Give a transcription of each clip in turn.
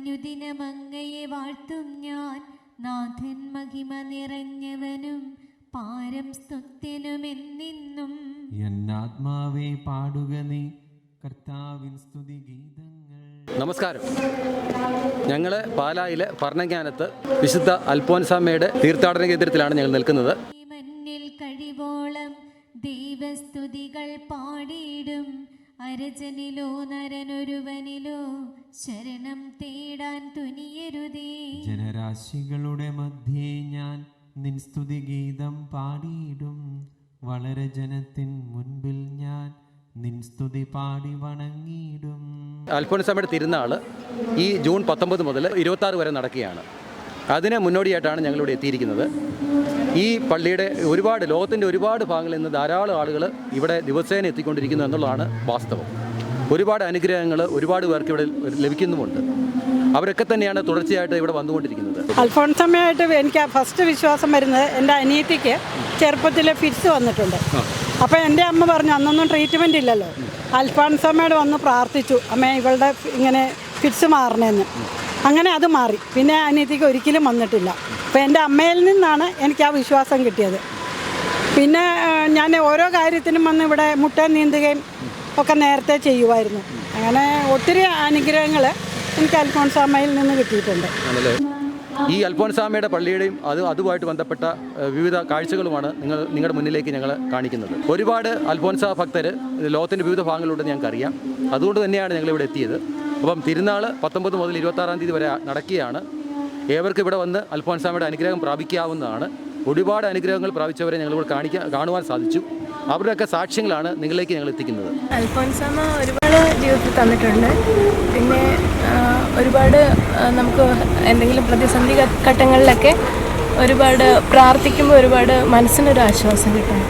അനുദിനമങ്ങയെ വാഴ്ത്തും ഞാൻ. നാഥൻ മഹിമ നിറഞ്ഞവനും പാരം സ്തുത്യനുമെന്നിന്നും. എന്നാത്മാവേ പാടുക നീ. കർത്താവിൻ സ്തുതി ഗീതങ്ങൾ. നമസ്കാരം. ഞങ്ങൾ പാലായിലെ ഭരണജ്ഞാനത്ത് വിശുദ്ധ അൽഫോൻസാമ്മയുടെ തീർത്ഥാടന കേന്ദ്രത്തിലാണ് ഞങ്ങൾ നിൽക്കുന്നത്. മണ്ണിൽ കഴിവോളം ദൈവസ്തുതികൾ പാടിയിടും. അരജനിലോ നരനൊരുവനിലോ ശരണം തേടാൻ തുനിയരുതേ. ജനരാശികളുടെ മധ്യേ ഞാൻ നിൻ സ്തുതി ഗീതം പാടിയിടും. വളരെ ജനത്തിൻ മുൻപിൽ ഞാൻ നിൻ സ്തുതി പാടി വണങ്ങിയിടും. അൽഫോൻസാമ്മയുടെ തിരുനാൾ ഈ ജൂൺ പത്തൊമ്പത് മുതൽ ഇരുപത്താറ് വരെ നടക്കുകയാണ്. അതിന് മുന്നോടിയായിട്ടാണ് ഞങ്ങളിവിടെ എത്തിയിരിക്കുന്നത്. ഈ പള്ളിയുടെ ഒരുപാട് ലോകത്തിന്റെ ഒരുപാട് ഭാഗങ്ങളിൽ നിന്ന് ധാരാളം ആളുകൾ ഇവിടെ ദിവസേന എത്തിക്കൊണ്ടിരിക്കുന്നു എന്നുള്ളതാണ് വാസ്തവം. ഒരുപാട് അനുഗ്രഹങ്ങൾ ഒരുപാട് പേർക്ക് ഇവിടെ ലഭിക്കുന്നുമുണ്ട്. അവരൊക്കെ തന്നെയാണ് തുടർച്ചയായിട്ട് ഇവിടെ വന്നുകൊണ്ടിരിക്കുന്നത്. അൽഫോൺസമ്മയായിട്ട് എനിക്ക് ഫസ്റ്റ് വിശ്വാസം വരുന്നത് എന്റെ അനിയത്തിക്ക് ചെറുപ്പത്തിൽ ഫിറ്റ്സ് വന്നിട്ടുണ്ട്. അപ്പോൾ എന്റെ അമ്മ പറഞ്ഞു അന്നൊന്നും ട്രീറ്റ്മെന്റ് ഇല്ലല്ലോ. അൽഫോൺസമ്മയോട് വന്ന് പ്രാർത്ഥിച്ചു അമ്മ ഇവളുടെ ഇങ്ങനെ ഫിറ്റ്സ് മാറണമെന്ന് അങ്ങനെ അത് മാറി. പിന്നെ അനിയത്തിക്ക് ഒരിക്കലും വന്നിട്ടില്ല. അപ്പോൾ എന്റെ അമ്മയിൽ നിന്നാണ് എനിക്ക് ആ വിശ്വാസം കിട്ടിയത്. പിന്നെ ഞാൻ ഓരോ കാര്യത്തിനും വന്ന് ഇവിടെ മുട്ട നീന്തുകയും ഒക്കെ നേരത്തെ ചെയ്യുമായിരുന്നു. അങ്ങനെ ഒത്തിരി അനുഗ്രഹങ്ങൾ എനിക്ക് അൽഫോൺസാമ്മയിൽ നിന്ന് കിട്ടിയിട്ടുണ്ട്. ഈ അൽഫോൻസാമയുടെ പള്ളിയുടെയും അത് അതുമായിട്ട് ബന്ധപ്പെട്ട വിവിധ കാഴ്ചകളുമാണ് നിങ്ങൾ നിങ്ങളുടെ മുന്നിലേക്ക് ഞങ്ങൾ കാണിക്കുന്നത്. ഒരുപാട് അൽഫോൻസ ഭക്തർ ലോകത്തിന്റെ വിവിധ ഭാഗങ്ങളിലുണ്ടെന്ന് ഞങ്ങൾക്കറിയാം അതുകൊണ്ട് തന്നെയാണ് ഞങ്ങൾ ഇവിടെ എത്തിയത്. അപ്പം തിരുനാൾ പത്തൊമ്പത് മുതൽ ഇരുപത്താറാം തീയതി വരെ നടക്കുകയാണ്. ഏവർക്കും ഇവിടെ വന്ന് അൽഫോൻസാമയുടെ അനുഗ്രഹം പ്രാപിക്കാവുന്നതാണ്. ഒരുപാട് അനുഗ്രഹങ്ങൾ പ്രാപിച്ചവരെ ഞങ്ങളിവിടെ കാണിക്കാൻ കാണുവാൻ സാധിച്ചു. അവരുടെയൊക്കെ സാക്ഷ്യങ്ങളാണ് നിങ്ങളിലേക്ക് ഞങ്ങൾ എത്തിക്കുന്നത്. അൽഫോൻസാമ ഒരുപാട് ജീവിതത്തിൽ തന്നിട്ടുണ്ട്. പിന്നെ ഒരുപാട് നമുക്ക് എന്തെങ്കിലും പ്രതിസന്ധി ഘട്ടങ്ങളിലൊക്കെ ഒരുപാട് പ്രാർത്ഥിക്കുമ്പോൾ ഒരുപാട് മനസ്സിനൊരു ആശ്വാസം കിട്ടും.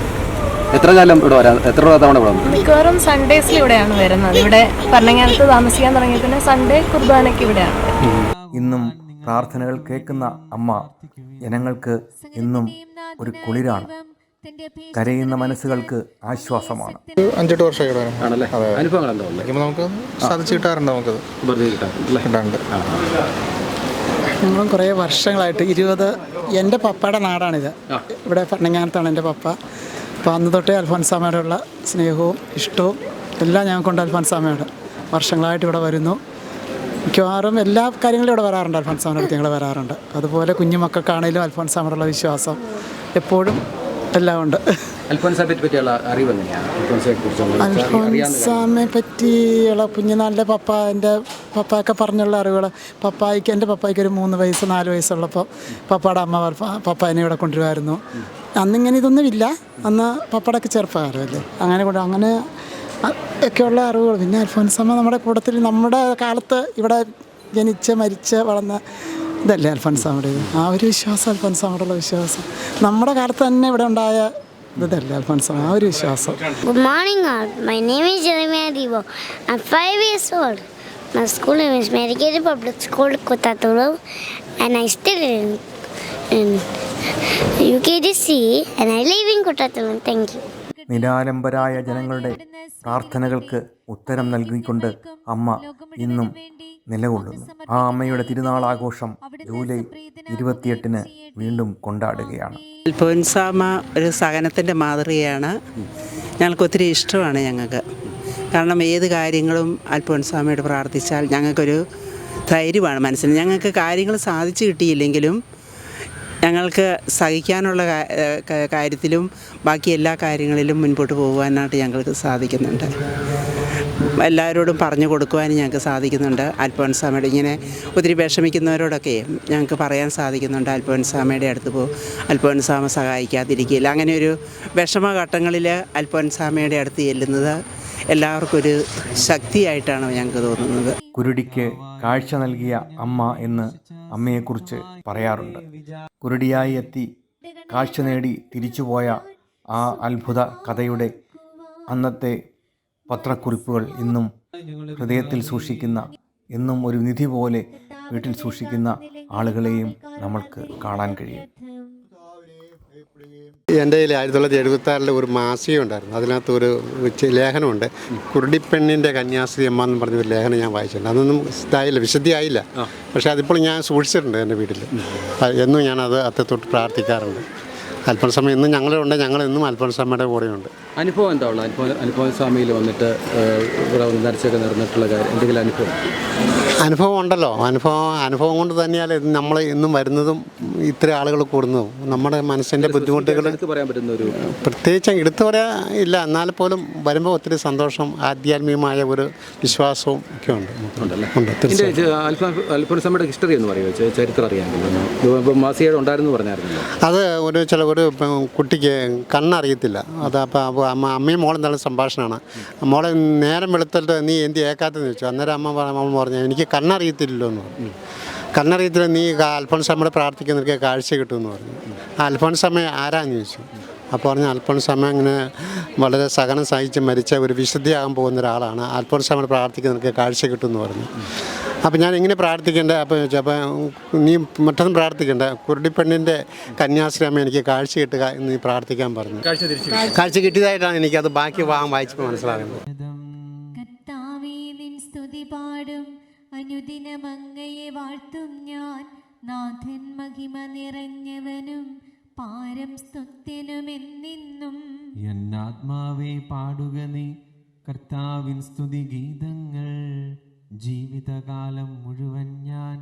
എത്ര കാലം ഇവിടെ വരാം എത്ര തവണ ഇവിടെ മിക്കവാറും സൺഡേസിൽ ഇവിടെയാണ് വരുന്നത്. ഇവിടെ ഭരണങ്ങാനത്ത് താമസിക്കാൻ തുടങ്ങിയ പിന്നെ സൺഡേ കുർബാനയ്ക്ക് ഇവിടെയാണ് ഇന്നും പ്രാർത്ഥനകൾ കേൾക്കുന്ന അമ്മ ജനങ്ങൾക്ക് എന്നും ഒരു കുളിരാണ്. കരയുന്ന മനസ്സുകൾക്ക് ആശ്വാസമാണ്. അഞ്ചെട്ട് വർഷമായിട്ട് അനുഭവങ്ങൾ നമുക്ക് സാധിച്ചു കിട്ടാറുണ്ട് ഞങ്ങളും കുറേ വർഷങ്ങളായിട്ട് ഇരുപത് എന്റെ പപ്പയുടെ നാടാണിത്. ഇവിടെ പട്ടണങ്ങാനത്താണ് എന്റെ പപ്പ. അപ്പോൾ അന്ന് തൊട്ടേ അൽഫോൻസാമയോടുള്ള സ്നേഹവും ഇഷ്ടവും എല്ലാം ഞങ്ങൾക്കുണ്ട് അൽഫോൻസാമയോട് വർഷങ്ങളായിട്ട് ഇവിടെ വരുന്നു. മിക്കവാറും എല്ലാ കാര്യങ്ങളും ഇവിടെ വരാറുണ്ട് അൽഫോൻസാമയുടെ അടുത്ത് ഞങ്ങൾ വരാറുണ്ട്. അതുപോലെ കുഞ്ഞു കുഞ്ഞുമക്കൾക്കാണേലും അമ്മയുടെ വിശ്വാസം എപ്പോഴും എല്ലാം ഉണ്ട്. അൽഫോൻസാമെ പറ്റിയുള്ള കുഞ്ഞുനാളിലെ പപ്പ എന്റെ പപ്പായൊക്കെ പറഞ്ഞുള്ള അറിവുകൾ പപ്പായ്ക്ക് എന്റെ പപ്പായ്ക്ക് ഒരു മൂന്ന് വയസ്സ് നാല് വയസ്സുള്ളപ്പോൾ പപ്പയുടെ അമ്മ പപ്പ- പപ്പായനെ ഇവിടെ കൊണ്ടുവരുമായിരുന്നു. അന്നിങ്ങനെ ഇതൊന്നുമില്ല. അന്ന് പപ്പടൊക്കെ ചെറുപ്പക്കാരല്ലേ അങ്ങനെ കൊണ്ട് അങ്ങനെ ഒക്കെയുള്ള അറിവുകൾ. പിന്നെ അൽഫോൻസ് അമ്മ നമ്മുടെ കൂട്ടത്തിൽ നമ്മുടെ കാലത്ത് ഇവിടെ ജനിച്ച മരിച്ച വളർന്ന ഇതല്ലേ അൽഫോൻസ് അമ്മയുടെ ആ ഒരു വിശ്വാസം അൽഫോൻസ് അമ്മയുടെ വിശ്വാസം. നമ്മുടെ കാലത്ത് തന്നെ ഇവിടെ ഉണ്ടായ good morning all my name is Jeremiah Deepo I five years old my school English മേരിക്ക് ഒരു public school Koothattukulam and still U K G C and I living Koothattukulam thank you നിരാലംബരായ ജനങ്ങളുടെ പ്രാർത്ഥനകൾക്ക് ഉത്തരം നൽകിക്കൊണ്ട് അമ്മ ഇന്നും നിലകൊള്ളുന്നു. ആ അമ്മയുടെ തിരുനാൾ ആഘോഷം ജൂലൈ ഇരുപത്തിയെട്ടിന് വീണ്ടും കൊണ്ടാടുകയാണ്. അൽഫോൻസാമ ഒരു സഹനത്തിന്റെ മാതൃകയാണ്. ഞങ്ങൾക്ക് ഒത്തിരി ഇഷ്ടമാണ് ഞങ്ങൾക്ക്. കാരണം ഏത് കാര്യങ്ങളും അൽഫോൻസാമയോട് പ്രാർത്ഥിച്ചാൽ ഞങ്ങൾക്കൊരു ധൈര്യമാണ് മനസ്സിൽ ഞങ്ങൾക്ക് കാര്യങ്ങൾ സാധിച്ചു കിട്ടിയില്ലെങ്കിലും ഞങ്ങൾക്ക് സഹിക്കാനുള്ള കാര്യത്തിലും ബാക്കി എല്ലാ കാര്യങ്ങളിലും മുൻപോട്ട് പോകുവാനായിട്ട് ഞങ്ങൾക്ക് സാധിക്കുന്നുണ്ട്. എല്ലാവരോടും പറഞ്ഞു കൊടുക്കുവാനും ഞങ്ങൾക്ക് സാധിക്കുന്നുണ്ട്. അൽഫോൻസാമയുടെ ഇങ്ങനെ ഒത്തിരി വിഷമിക്കുന്നവരോടൊക്കെ ഞങ്ങൾക്ക് പറയാൻ സാധിക്കുന്നുണ്ട്. അൽഫോൻസാമയുടെ അടുത്ത് പോകും അൽഫോൻസാമ സഹായിക്കാതിരിക്കില്ല അങ്ങനെ ഒരു വിഷമഘട്ടങ്ങളിൽ അൽഫോൻസാമയുടെ അടുത്ത് ചെല്ലുന്നത് എല്ലാവർക്കും ഒരു ശക്തിയായിട്ടാണ് ഞങ്ങൾക്ക് തോന്നുന്നത്. കുരുടിക്ക് കാഴ്ച നൽകിയ അമ്മ എന്ന് അമ്മയെക്കുറിച്ച് പറയാറുണ്ട്. കുരുടിയായി എത്തി. കാഴ്ച നേടി തിരിച്ചുപോയ ആ അത്ഭുത കഥയുടെ അന്നത്തെ പത്രക്കുറിപ്പുകൾ ഇന്നും ഹൃദയത്തിൽ സൂക്ഷിക്കുന്ന എന്നും ഒരു നിധി പോലെ വീട്ടിൽ സൂക്ഷിക്കുന്ന ആളുകളെയും നമ്മൾക്ക് കാണാൻ കഴിയും. എന്റെ കയ്യിൽ ആയിരത്തി തൊള്ളായിരത്തി എഴുപത്തി ആറിലെ ഒരു മാസിക ഉണ്ടായിരുന്നു അതിനകത്ത് ഒരു ലേഖനമുണ്ട്. കുരുടിപ്പെണ്ണിന്റെ കന്യാസ്ത്രീ അമ്മ എന്ന് പറഞ്ഞ ഒരു ലേഖനം ഞാൻ വായിച്ചിട്ടുണ്ട്. അതൊന്നും ഇതായില്ല വിശുദ്ധിയായില്ല. പക്ഷേ അതിപ്പോൾ ഞാൻ സൂക്ഷിച്ചിട്ടുണ്ട് എന്റെ വീട്ടിൽ. എന്നും ഞാനത് അത്തത്തൊട്ട് പ്രാർത്ഥിക്കാറുണ്ട്. അൽഫോൻസമ്മ ഇന്ന് ഞങ്ങളുണ്ട് ഞങ്ങൾ ഇന്നും അൽഫോൻസമ്മയുടെ കൂടെയുണ്ട്. അനുഭവം എന്താ ഉള്ളത് അനുഭവം അൽഫോൻസ്വാമിയിൽ സ്വാമിയിൽ വന്നിട്ട് ഇവിടെ നേർച്ചയൊക്കെ നടന്നിട്ടുള്ള കാര്യം എന്തെങ്കിലും അനുഭവം? അനുഭവം ഉണ്ടല്ലോ. അനുഭവം അനുഭവം കൊണ്ട് തന്നെയാണ് നമ്മൾ ഇന്നും വരുന്നതും ഇത്ര ആളുകൾ കൂടുന്നതും. നമ്മുടെ മനസ്സിന്റെ ബുദ്ധിമുട്ടുകൾ പറയാൻ പറ്റുന്ന ഒരു പ്രത്യേകിച്ച് എടുത്തു പറയാൻ ഇല്ല. എന്നാൽ പോലും വരുമ്പോൾ ഒത്തിരി സന്തോഷം ആധ്യാത്മികമായ ഒരു വിശ്വാസവും ഒക്കെ ഉണ്ട്. ഉണ്ട് അൽഫോൻസമ്മയുടെ ഹിസ്റ്ററി എന്ന് പറയുമോ? ചരിത്രം അറിയാൻ. മാസികയുടെ ഉണ്ടായിരുന്നു പറഞ്ഞായിരുന്നു അത് ഒരു ചില ഒരു കുട്ടിക്ക് കണ്ണറിയത്തില്ല. അത് അപ്പോൾ അമ്മ അമ്മയും മോളും തമ്മിൽ സംഭാഷണമാണ്. മോളെ നേരം വെളുത്തിട്ട് നീ എന്ത് ഏക്കാത്തെന്ന് ചോദിച്ചു. അന്നേരം അമ്മ അമ്മ പറഞ്ഞു എനിക്ക് കണ്ണറിയത്തില്ലല്ലോ എന്ന് പറഞ്ഞു. കണ്ണറിയത്തില്ല നീ അൽഫോൺസ് അമ്മയുടെ പ്രാർത്ഥിക്കുന്നവർക്ക് കാഴ്ച കിട്ടുമെന്ന് പറഞ്ഞു. അൽഫോൺസ് അമ്മ ആരാന്ന് ചോദിച്ചു. അപ്പോൾ പറഞ്ഞ അൽഫോൺസ് അമ്മ ഇങ്ങനെ വളരെ സഹനം സഹിച്ച് മരിച്ച ഒരു വിശുദ്ധിയാകാൻ പോകുന്ന ഒരാളാണ്. അൽഫോൺസ് അമ്മയുടെ പ്രാർത്ഥിക്കുന്നവർക്ക് കാഴ്ച കിട്ടുമെന്ന് പറഞ്ഞു. അപ്പോൾ ഞാൻ എങ്ങനെ പ്രാർത്ഥിക്കേണ്ടത് അപ്പോൾ ചോദിച്ചു അപ്പോൾ നീ മറ്റൊന്നും പ്രാർത്ഥിക്കേണ്ട. കുരുടിപ്പെണ്ണിന്റെ കന്യാശ്രമം എനിക്ക് കാഴ്ച കിട്ടുക എന്ന് നീ പ്രാർത്ഥിക്കാൻ പറഞ്ഞു. കാഴ്ച തിരിച്ചു കാഴ്ച കിട്ടിയതായിട്ടാണ് എനിക്കത് ബാക്കി വാങ്ങാൻ വായിച്ചപ്പോൾ മനസ്സിലാകുന്നത്. സ്തുതി പാടും. വാഴ്ത്തും ഞാൻ. നാഥൻ മഹിമ നിറഞ്ഞവനും പാരം സ്തുത്യനുമെന്നിന്നും എന്നാത്മാവേ പാടുക നീ. കർത്താവിൻ സ്തുതി ഗീതങ്ങൾ. ജീവിതകാലം മുഴുവൻ ഞാൻ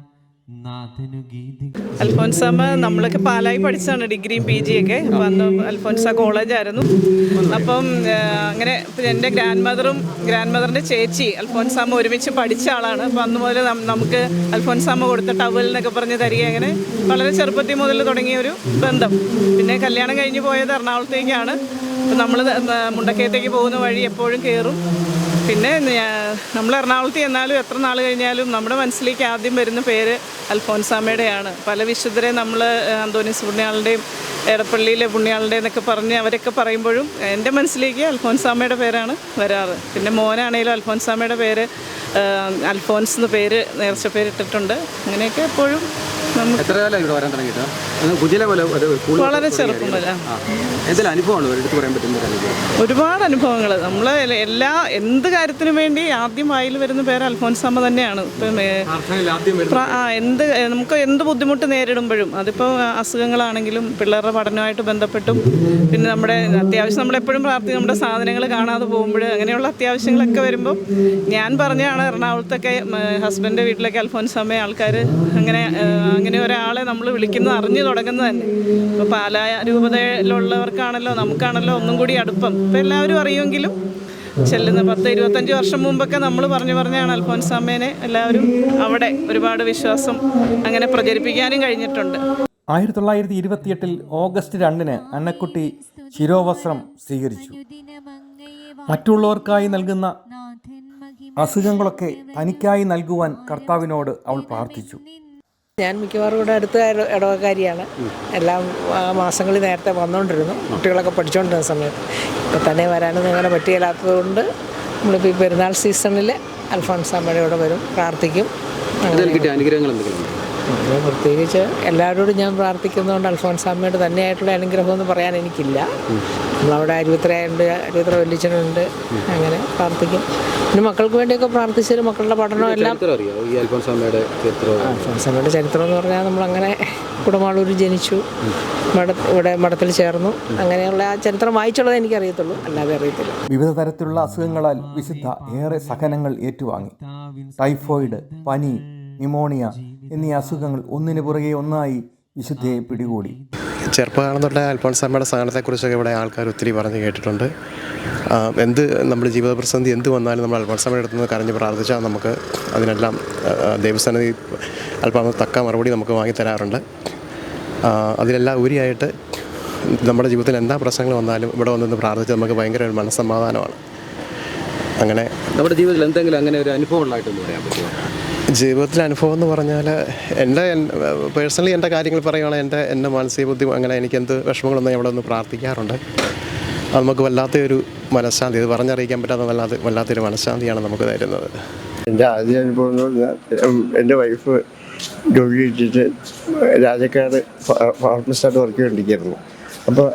അൽഫോൻസാമ്മ നമ്മളൊക്കെ പാലായി പഠിച്ചതാണ് ഡിഗ്രിയും പി ഒക്കെ. അപ്പം അന്ന് അൽഫോൻസ കോളേജായിരുന്നു അപ്പം അങ്ങനെ എന്റെ ഗ്രാൻഡ് മദറും ഗ്രാൻഡ് മദറിന്റെ ചേച്ചി അൽഫോൻസാമ്മ ഒരുമിച്ച് പഠിച്ച ആളാണ്. അപ്പം അന്ന് മുതൽ നമുക്ക് അൽഫോൻസാമ്മ കൊടുത്ത ടവൽ എന്നൊക്കെ പറഞ്ഞ് തരിക അങ്ങനെ വളരെ ചെറുപ്പത്തിൽ മുതൽ തുടങ്ങിയ ഒരു ബന്ധം. പിന്നെ കല്യാണം കഴിഞ്ഞ് പോയത് എറണാകുളത്തേക്കാണ്. നമ്മൾ മുണ്ടക്കയത്തേക്ക് പോകുന്ന വഴി എപ്പോഴും കയറും പിന്നെ നമ്മൾ എറണാകുളത്ത് ചെന്നാലും എത്ര നാൾ കഴിഞ്ഞാലും നമ്മുടെ മനസ്സിലേക്ക് ആദ്യം വരുന്ന പേര് അൽഫോൻസാമ്മയുടെയാണ്. പല വിശുദ്ധരെ നമ്മൾ അന്തോണിസ് പുണ്യാളുടെയും എടപ്പള്ളിയിലെ പുണ്യാളുടെ എന്നൊക്കെ പറഞ്ഞ് അവരൊക്കെ പറയുമ്പോഴും എന്റെ മനസ്സിലേക്ക് അൽഫോൻസാമ്മയുടെ പേരാണ് വരാറ്. പിന്നെ മോനാണേലും അൽഫോൻസാമ്മയുടെ പേര് അൽഫോൻസ് എന്ന് പേര് നേർച്ച പേരിട്ടിട്ടുണ്ട്. അങ്ങനെയൊക്കെ എപ്പോഴും എത്ര കാലം ഇവിടെ വരാൻ തുടങ്ങിയിട്ട്? കുജില പോലെ വളരെ ചെറുപ്പം എന്തെങ്കിലും അനുഭവമാണ് എടുത്ത് പറയാൻ പറ്റുന്ന ഒരുപാട് അനുഭവങ്ങൾ നമ്മൾ എല്ലാ എന്ത് കാര്യത്തിനും വേണ്ടി ആദ്യം വായിൽ വരുന്ന പേര് അൽഫോൻസ് അമ്മ തന്നെയാണ്. എന്ത് നമുക്ക് എന്ത് ബുദ്ധിമുട്ട് നേരിടുമ്പോഴും അതിപ്പോൾ അസുഖങ്ങളാണെങ്കിലും പിള്ളേരുടെ പഠനമായിട്ട് ബന്ധപ്പെട്ടും പിന്നെ നമ്മുടെ അത്യാവശ്യം നമ്മളെപ്പോഴും പ്രാർത്ഥിക്കും. നമ്മുടെ സാധനങ്ങൾ കാണാതെ പോകുമ്പോൾ അങ്ങനെയുള്ള അത്യാവശ്യങ്ങളൊക്കെ വരുമ്പോൾ ഞാൻ പറഞ്ഞാണ് എറണാകുളത്തൊക്കെ ഹസ്ബൻഡ് വീട്ടിലൊക്കെ അൽഫോൻസാമ്മ ആൾക്കാർ അങ്ങനെ ആ, അങ്ങനെ ഒരാളെ നമ്മൾ വിളിക്കുന്നത് അറിഞ്ഞു തുടങ്ങുന്നത് തന്നെ ഇപ്പോൾ പാലായ രൂപതയിലുള്ളവർക്കാണല്ലോ നമുക്കാണല്ലോ ഒന്നും കൂടി അടുപ്പം. ഇപ്പം എല്ലാവരും അറിയുമെങ്കിലും ചെല്ലുന്ന പത്ത് ഇരുപത്തഞ്ച് വർഷം മുമ്പൊക്കെ നമ്മൾ പറഞ്ഞു പറഞ്ഞാണ് അൽഫോൻസാമ്മേനെ എല്ലാവരും അവിടെ ഒരുപാട് വിശ്വാസം അങ്ങനെ പ്രചരിപ്പിക്കാനും കഴിഞ്ഞിട്ടുണ്ട്. ആയിരത്തി തൊള്ളായിരത്തി ഇരുപത്തിയെട്ടിൽ ഓഗസ്റ്റ് രണ്ടിന് അന്നക്കുട്ടി ശിരോവസ്ത്രം സ്വീകരിച്ചു. മറ്റുള്ളവർക്കായി നൽകുന്ന അസുഖങ്ങളൊക്കെ തനിക്കായി നൽകുവാൻ കർത്താവിനോട് അവൾ പ്രാർത്ഥിച്ചു. ഞാൻ മിക്കവാറും ഇവിടെ അടുത്ത ഇട- ഇടവക്കാരിയാണ് എല്ലാം മാസങ്ങളിൽ നേരത്തെ വന്നുകൊണ്ടിരുന്നു കുട്ടികളൊക്കെ പഠിച്ചുകൊണ്ടിരുന്ന സമയത്ത്. ഇപ്പം തന്നെ വരാനൊന്നും അങ്ങനെ പറ്റിയില്ലാത്തതുകൊണ്ട് നമ്മളിപ്പോൾ ഈ പെരുന്നാൾ സീസണിൽ അൽഫോൻസാമ്മയുടെ കൂടെ വരും പ്രാർത്ഥിക്കും. അനുഗ്രഹങ്ങൾ എന്തെങ്കിലും അങ്ങനെ പ്രത്യേകിച്ച് എല്ലാവരോടും ഞാൻ പ്രാർത്ഥിക്കുന്നതുകൊണ്ട് അൽഫോൻസാമ്മയുടെ തന്നെയായിട്ടുള്ള അനുഗ്രഹം എന്ന് പറയാൻ എനിക്കില്ല. നമ്മളവിടെ അരുവിത്രയുണ്ട് അരുവിത്ര വല്യച്ഛനുണ്ട് അങ്ങനെ പ്രാർത്ഥിക്കും. പിന്നെ മക്കൾക്ക് വേണ്ടിയൊക്കെ പ്രാർത്ഥിച്ചാലും മക്കളുടെ പഠനം എല്ലാം ചരിത്രം അറിയോ? ഈ അൽഫോൻസാമ്മയുടെ ചരിത്രം. എന്ന് പറഞ്ഞാൽ നമ്മളങ്ങനെ കുടമാളൂർ ജനിച്ചു മഠ ഇവിടെ മഠത്തിൽ ചേർന്നു. അങ്ങനെയുള്ള ആ ചരിത്രം വായിച്ചുള്ളത് എനിക്കറിയത്തുള്ളൂ അല്ലാതെ അറിയത്തില്ല. വിവിധ തരത്തിലുള്ള അസുഖങ്ങളാൽ വിശുദ്ധ ഏറെ സഹനങ്ങൾ ഏറ്റുവാങ്ങി. ടൈഫോയിഡ് പനി ന്യൂമോണിയ എന്നീ അസുഖങ്ങൾ ഒന്നിനു പുറകെ ഒന്നായി വിശുദ്ധയെ പിടികൂടി. ചെറുപ്പകാലം തൊട്ടേ അൽഫോൺസാമ്മയുടെ സഹനത്തെക്കുറിച്ചൊക്കെ ഇവിടെ ആൾക്കാർ ഒത്തിരി പറഞ്ഞു കേട്ടിട്ടുണ്ട്. എന്ത് നമ്മുടെ ജീവിത പ്രതിസന്ധി എന്ത് വന്നാലും നമ്മൾ അൽഫോൺസാമ്മയുടെ അടുത്ത് നിന്ന് കരഞ്ഞ് പ്രാർത്ഥിച്ചാൽ നമുക്ക് അതിനെല്ലാം ദൈവസന്നിധി അല്പം തക്ക മറുപടി നമുക്ക് വാങ്ങിത്തരാറുണ്ട് അതിലെല്ലാം ഉപരിയായിട്ട് നമ്മുടെ ജീവിതത്തിൽ എന്താ പ്രശ്നങ്ങൾ വന്നാലും ഇവിടെ വന്നിന്ന് പ്രാർത്ഥിച്ച് നമുക്ക് ഭയങ്കര ഒരു മനസ്സമാധാനമാണ്. അങ്ങനെ നമ്മുടെ ജീവിതത്തിൽ എന്തെങ്കിലും അങ്ങനെ ഒരു അനുഭവം ഉണ്ടായിട്ടൊന്നും പറയാൻ പറ്റുമോ? ജീവിതത്തിലെ അനുഭവം എന്ന് പറഞ്ഞാൽ എന്റെ പേഴ്സണലി എന്റെ കാര്യങ്ങൾ പറയുകയാണെങ്കിൽ എന്റെ എന്റെ മാനസിക ബുദ്ധി അങ്ങനെ എനിക്ക് എന്ത് വിഷമങ്ങളൊന്നും അവിടെ ഒന്ന് പ്രാർത്ഥിക്കാറുണ്ട്. അത് നമുക്ക് വല്ലാത്തൊരു മനഃശാന്തി ഇത് പറഞ്ഞറിയിക്കാൻ പറ്റാത്ത വല്ലാത്ത വല്ലാത്തൊരു മനഃശാന്തിയാണ് നമുക്ക് തരുന്നത്. എന്റെ ആദ്യ അനുഭവം എന്ന് പറഞ്ഞാൽ എന്റെ വൈഫ് ജോലി ഇട്ടിട്ട് രാജക്കാട് ഫാർമസിസ്റ്റായിട്ട് വർക്ക് ചെയ്തുകൊണ്ടിരിക്കുകയായിരുന്നു. അപ്പോൾ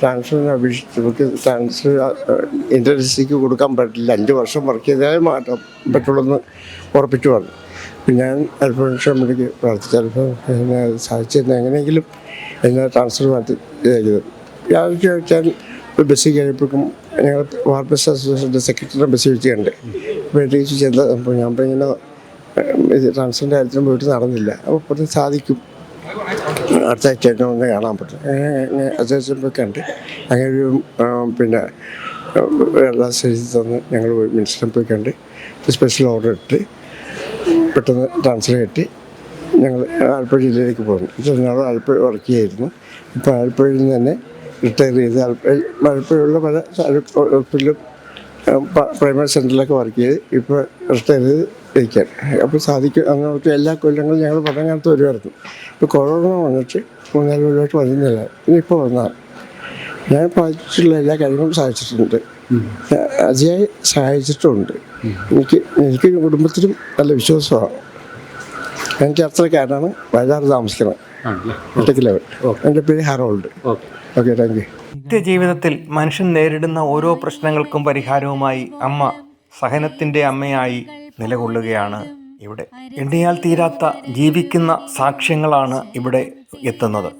ട്രാൻസ്ഫറിന് അപേക്ഷിച്ച് നമുക്ക് ട്രാൻസ്ഫർ ഇൻഡസ്ട്രിക്ക് കൊടുക്കാൻ പറ്റില്ല. അഞ്ച് വർഷം വർക്ക് ചെയ്താലേ മാറ്റാൻ പറ്റുള്ളൂ എന്ന് ഉറപ്പിച്ചു പറഞ്ഞു. ഞാൻ അൽഫോൺഷമ്മയ്ക്ക് പ്രാർത്ഥിച്ചു അൽഫോൺ എന്നെ സാധിച്ചിരുന്ന എങ്ങനെയെങ്കിലും എന്നെ ട്രാൻസ്ഫർ മാറ്റി ഇതാക്കിയത് വ്യാഴാഴ്ച വെച്ചാൽ ബസ്സിൽ കഴിയപ്പോഴേക്കും ഞങ്ങൾ വാർപ്പസ് അസോസിയേഷന്റെ സെക്രട്ടറി ബസ് വെച്ച് കണ്ട് വീട്ടിലേക്ക് ചെന്ന് അപ്പോൾ ഞാൻ അപ്പോൾ ഇങ്ങനെ ഇത് ട്രാൻസ്ഫറിന്റെ കാര്യത്തിനും പോയിട്ട് നടന്നില്ല. അപ്പോൾ ഇപ്പോഴത്തെ സാധിക്കും. അടുത്ത ആഴ്ചയായിട്ട് ഒന്ന് കാണാൻ പറ്റും. പോയി കണ്ട് അങ്ങനെ ഒരു പിന്നെ വെള്ളം സ്ഥിതി തന്ന് ഞങ്ങൾ പോയി മിനിസ്റ്ററിൽ പോയി കണ്ട് സ്പെഷ്യൽ ഓർഡർ ഇട്ട് പെട്ടെന്ന് ട്രാൻസ്ഫർ കിട്ടി ഞങ്ങൾ ആലപ്പുഴ ജില്ലയിലേക്ക് പോകുന്നു ഇത്രയും നാൾ ആലപ്പുഴ വർക്ക് ചെയ്യായിരുന്നു ഇപ്പോൾ ആലപ്പുഴയിൽ നിന്ന് തന്നെ റിട്ടയർ ചെയ്ത് ആലപ്പുഴ ആലപ്പുഴയുള്ള പല ഹോസ്പിറ്റലും പ്രൈമറി സെന്ററിലൊക്കെ വർക്ക് ചെയ്ത് ഇപ്പോൾ റിട്ടയർ ചെയ്ത് ഇരിക്കാൻ അപ്പോൾ സാധിക്കും. അങ്ങോട്ട് എല്ലാ കൊല്ലങ്ങളും ഞങ്ങൾ പത്തങ്ങാലത്ത് വരുമായിരുന്നു. ഇപ്പോൾ കൊറോണ വന്നിട്ട് മൂന്നാൽ കൊല്ലമായിട്ട് വരുന്നില്ല ഇനിയിപ്പോൾ വന്നതാണ്. ഞാൻ പഠിച്ചിട്ടുള്ള എല്ലാ കാര്യങ്ങളും സഹായിച്ചിട്ടുണ്ട്. അതിയായി സഹായിച്ചിട്ടുണ്ട്. എനിക്ക് എനിക്ക് കുടുംബത്തിലും നല്ല വിശ്വാസമാണ്. എനിക്ക് അത്രക്കാരനാണ് വയനാട് താമസിക്കുന്നത്. ഒറ്റക്കിലവൻ എന്റെ പേര് ഹറോൾഡ്. Okay thank you. നിത്യജീവിതത്തിൽ മനുഷ്യൻ നേരിടുന്ന ഓരോ പ്രശ്നങ്ങൾക്കും പരിഹാരവുമായി അമ്മ സഹനത്തിന്റെ അമ്മയായി നിലകൊള്ളുകയാണ് ഇവിടെ. എണ്ണിയാൽ തീരാത്ത ജീവിക്കുന്ന സാക്ഷ്യങ്ങളാണ് ഇവിടെ എത്തുന്നത്.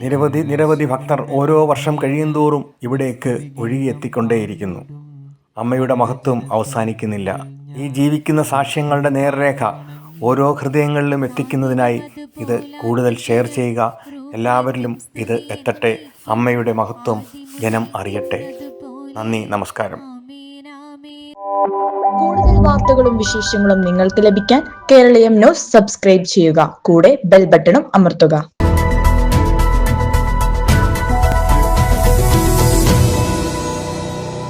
നിരവധി നിരവധി ഭക്തർ ഓരോ വർഷം കഴിയുന്തോറും ഇവിടേക്ക് ഒഴുകിയെത്തിക്കൊണ്ടേയിരിക്കുന്നു. അമ്മയുടെ മഹത്വം അവസാനിക്കുന്നില്ല. ഈ ജീവിക്കുന്ന സാക്ഷ്യങ്ങളുടെ നേർരേഖ ഓരോ ഹൃദയങ്ങളിലും എത്തിക്കുന്നതിനായി ഇത് കൂടുതൽ ഷെയർ ചെയ്യുക. എല്ലാവരിലും ഇത് എത്തട്ടെ. അമ്മയുടെ മഹത്വം ജനം അറിയട്ടെ. നന്ദി നമസ്കാരം. കൂടുതൽ വാർത്തകളും വിശേഷങ്ങളും നിങ്ങൾക്ക് ലഭിക്കാൻ കേരളീയം ന്യൂസ് സബ്സ്ക്രൈബ് ചെയ്യുക. കൂടെ ബെൽ ബട്ടണും അമർത്തുക.